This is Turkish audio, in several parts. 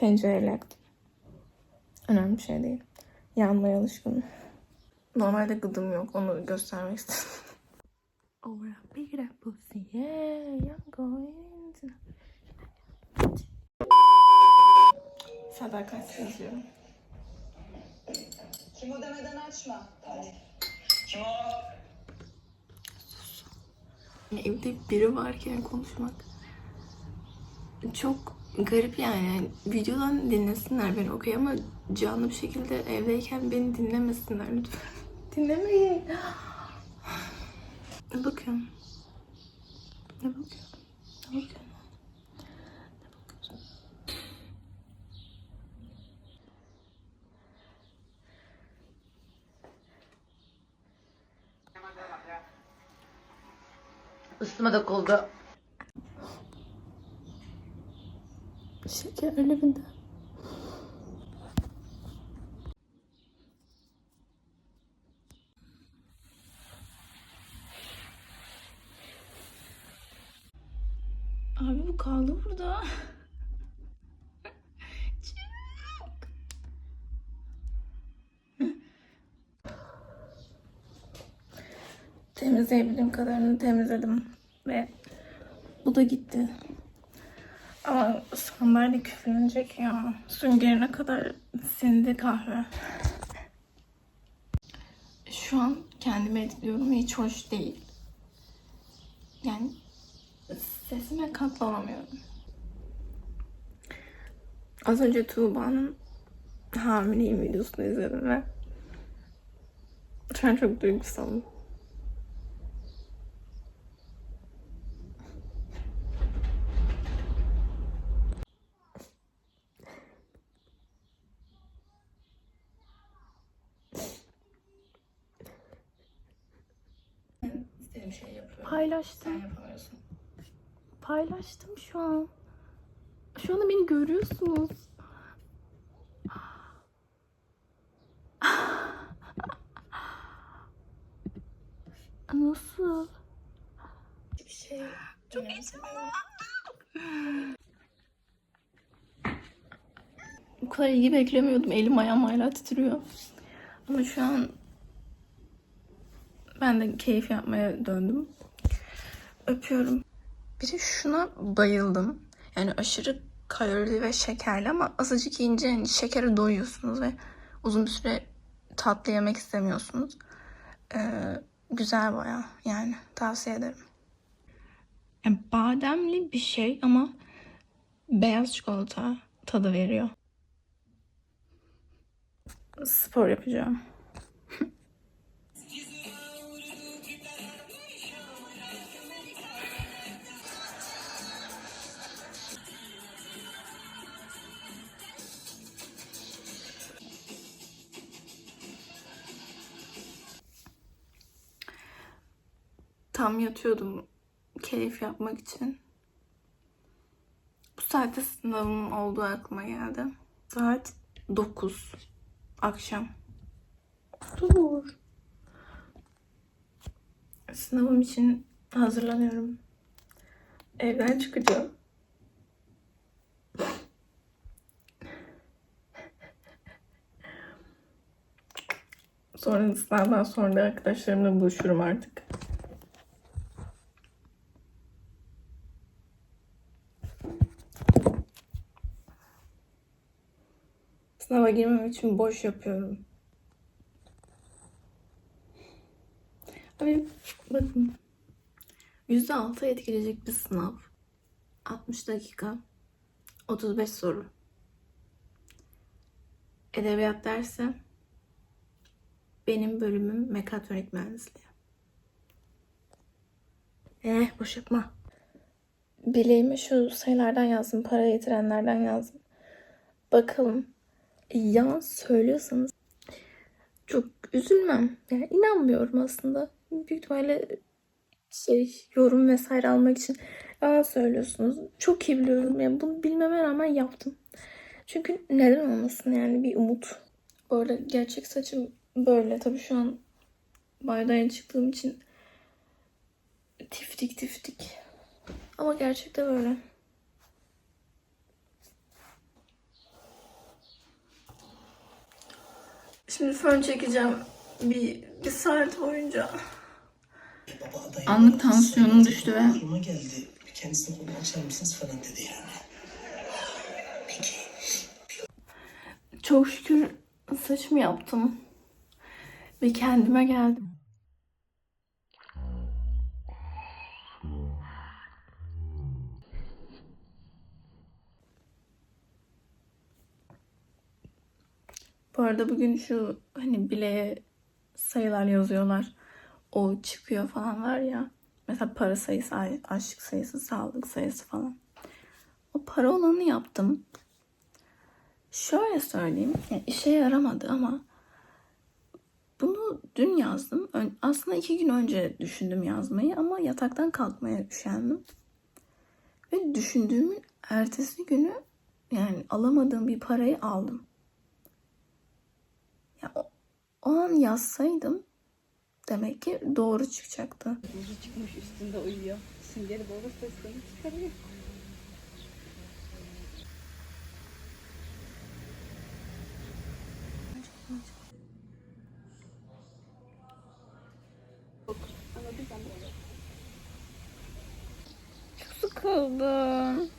tencereyle yaktım. Önemli bir şey değil. Yanmaya alışkınım. Normalde gıdım yok. Onu göstermek istedim. Over a big red pussy, yeah, I'm going to... Sadakat yazıyorum. Kim o demeden açma. Hadi. Evde biri varken konuşmak çok garip yani. Videodan dinlesinler beni okey ama canlı bir şekilde evdeyken beni dinlemesinler lütfen. Dinlemeyin. Ne bakıyorum? Ne bakıyorum? Ne bakıyorum? Üstüme dokuldu. Şekerlerinden. Abi bu kaldı burada. Temizleyebildiğim kadarını temizledim ve bu da gitti. Ama sandalye küflenecek ya. Süngerine kadar sindi kahve. Şu an kendimi editliyorum ve hiç hoş değil. Yani sesime katlanamıyorum. Az önce Tuğba'nın hamileyim videosunu izledim ve şu an çok duygusalım. İstediğim şeyi yapıyorum. Paylaştım. Sen yapamıyorsun. Paylaştım şu an. Şu anda beni görüyorsunuz. Nasıl? Bir şey çok Bu kadar iyi beklemiyordum. Elim ayağım hala titriyor. Ama şu an ben de keyif yapmaya döndüm. Öpüyorum. Bir de şuna bayıldım. Yani aşırı kalorili ve şekerli ama azıcık yiyince hani şekere doyuyorsunuz ve uzun bir süre tatlı yemek istemiyorsunuz. Ee, güzel baya yani tavsiye ederim. Yani bademli bir şey ama beyaz çikolata tadı veriyor. Spor yapacağım. Tam yatıyordum keyif yapmak için. Bu saatte sınavım olduğu aklıma geldi. Saat 9 akşam. Dur. Sınavım için hazırlanıyorum. Evden çıkacağım. Sonra sınavdan sonra da arkadaşlarımla buluşurum artık. Sınava girmem için boş yapıyorum. Abi bakın. %6 etkileyecek bir sınav. 60 dakika. 35 soru. Edebiyat dersi. Benim bölümüm mekatronik mühendisliği. Eh boş yapma. Bileğime şu sayılardan yazdım. Para getirenlerden yazdım. Bakalım yalan söylüyorsanız çok üzülmem. Yani inanmıyorum aslında. Büyük ihtimalle şey yorum vesaire almak için yalan söylüyorsunuz. Çok iyi biliyorum. Yani bunu bilmeme rağmen yaptım. Çünkü neden olmasın yani bir umut. Bu arada gerçek saçım böyle. Tabii şu an baydan çıktığım için tiftik tiftik. Ama gerçekte böyle. Şimdi fön çekeceğim bir, bir saat boyunca. Anlık tansiyonum düştü ve aklıma geldi. Kendisine konu açar mısınız falan dedi yani. Peki. Çok şükür saçımı yaptım. Ve kendime geldim. Bu arada bugün şu hani bileğe sayılar yazıyorlar. O çıkıyor falan var ya. Mesela para sayısı, ay- aşk sayısı, sağlık sayısı falan. O para olanı yaptım. Şöyle söyleyeyim. yani işe yaramadı ama bunu dün yazdım. Aslında iki gün önce düşündüm yazmayı ama yataktan kalkmaya üşendim. Ve düşündüğümün ertesi günü yani alamadığım bir parayı aldım. Ya o, o an yazsaydım demek ki doğru çıkacaktı. çıkmış üstünde uyuyor. Süngeri doğru seslerini çıkarıyor. Sıkıldım.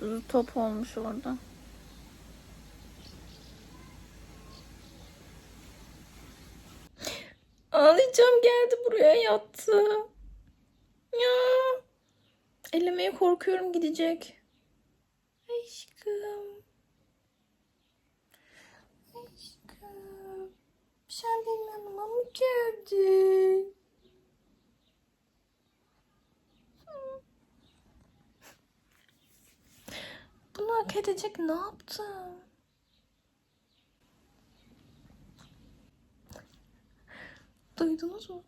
Zuzu top olmuş orada. Geldi buraya yattı. Ya. Ellemeye korkuyorum gidecek. Aşkım. Aşkım. Sen benim yanıma mı geldin? Bunu hak edecek ne yaptım? Duydunuz mu?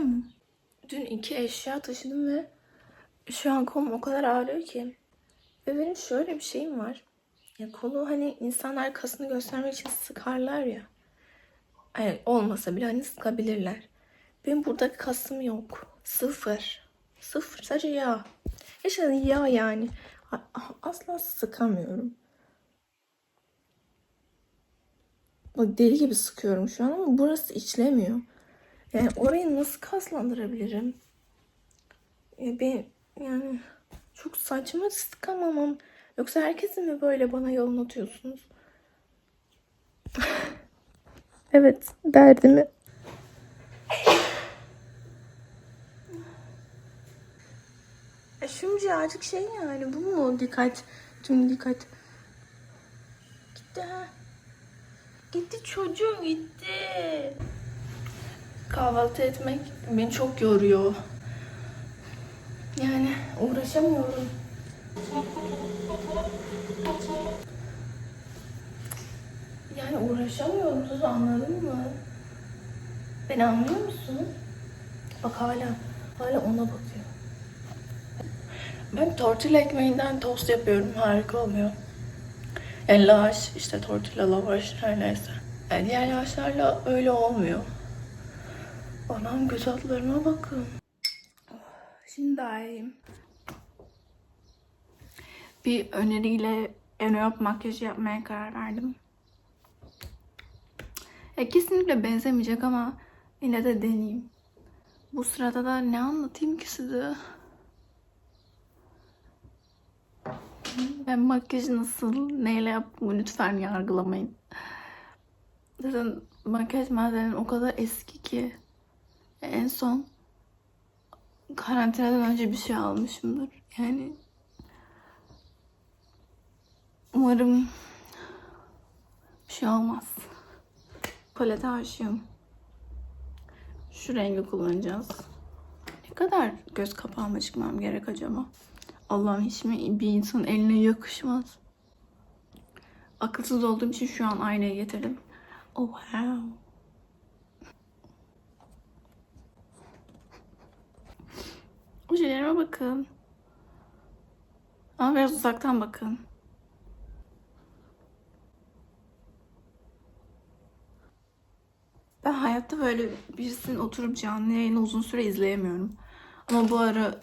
Tamam. Dün iki eşya taşıdım ve şu an kolum o kadar ağrıyor ki. Ve benim şöyle bir şeyim var. Ya kolu hani insanlar kasını göstermek için sıkarlar ya. Yani olmasa bile hani sıkabilirler. Benim burada kasım yok. Sıfır. Sıfır. Sadece yağ. Gerçekten yağ yani. Asla sıkamıyorum. Bak deli gibi sıkıyorum şu an ama burası içlemiyor. Yani orayı nasıl kaslandırabilirim? Ya ben yani çok saçma sıkamamam. Yoksa herkesin mi böyle bana yol atıyorsunuz? evet derdimi. E şimdi birazcık şey yani bu mu dikkat? Tüm dikkat. Gitti ha. Gitti çocuğum gitti. Kahvaltı etmek beni çok yoruyor. Yani uğraşamıyorum. Yani uğraşamıyorum Tuzu anladın mı? Beni anlıyor musun? Bak hala, hala ona bakıyor. Ben tortilla ekmeğinden tost yapıyorum. Harika oluyor. Yani lavaş, işte tortilla lavaş her neyse. Yani diğer lavaşlarla öyle olmuyor. Anam göz altlarıma bakın. Oh, Şimdi daha iyiyim. Bir öneriyle Enop makyajı yapmaya karar verdim. Ya kesinlikle benzemeyecek ama yine de deneyeyim. Bu sırada da ne anlatayım ki size? Ben makyajı nasıl, neyle yaptığımı lütfen yargılamayın. Zaten makyaj malzemem o kadar eski ki. En son karantinadan önce bir şey almışımdır. Yani umarım bir şey olmaz. Palete aşığım. Şu rengi kullanacağız. Ne kadar göz kapağıma çıkmam gerek acaba? Allah'ım hiç mi bir insanın eline yakışmaz? Akılsız olduğum için şu an aynayı getirdim. Oh wow. Ojelerime bakın. Ama biraz uzaktan bakın. Ben hayatta böyle birisinin oturup canlı yayını uzun süre izleyemiyorum. Ama bu ara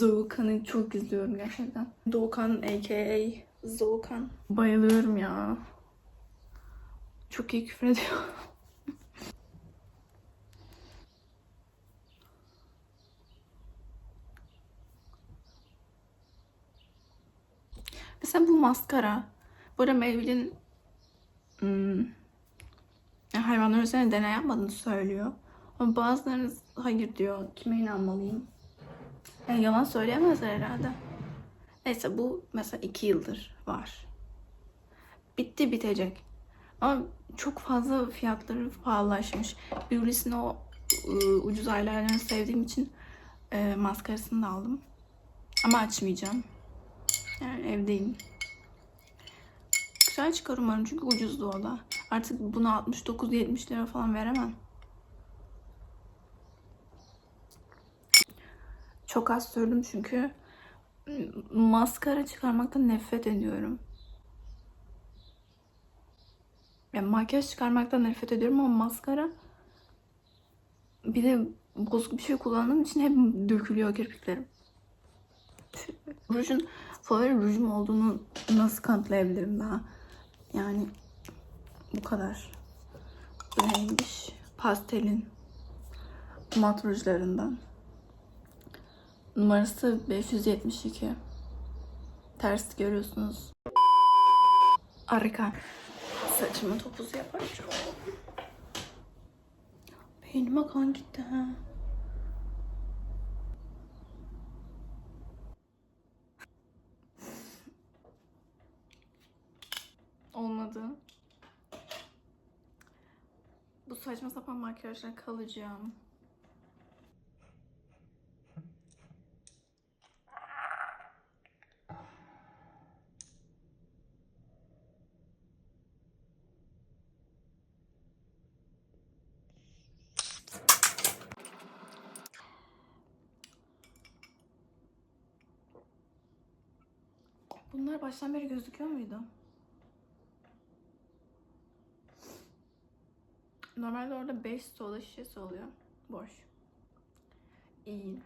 Doğukan'ı çok izliyorum gerçekten. Doğukan aka Doğukan. Bayılıyorum ya. Çok iyi küfür ediyor. Mesela bu maskara. Bu arada Maybelline hmm, hayvanlar üzerine deney yapmadığını söylüyor. Ama bazılarınız hayır diyor. Kime inanmalıyım? Yani yalan söyleyemezler herhalde. Neyse bu mesela iki yıldır var. Bitti bitecek. Ama çok fazla fiyatları pahalılaşmış. Beauty's'in o ıı, ucuz eyeliner'ını sevdiğim için e, maskarasını da aldım. Ama açmayacağım. Yani evdeyim. Güzel çıkar umarım çünkü ucuzdu o da. Artık bunu 69-70 lira falan veremem. Çok az sürdüm çünkü maskara çıkarmaktan nefret ediyorum. Yani makyaj çıkarmaktan nefret ediyorum ama maskara bir de bozuk bir şey kullandığım için hep dökülüyor kirpiklerim. Rujun favori rujum olduğunu nasıl kanıtlayabilirim daha? Yani bu kadar. Neymiş? Pastelin mat rujlarından. Numarası 572. Ters görüyorsunuz. Harika. Saçımı topuz yapacağım. Beynime kan gitti ha. Olmadı. Bu saçma sapan makyajla kalacağım. Bunlar baştan beri gözüküyor muydu? Normalde orada 5 soda şişesi oluyor. Boş. İyi.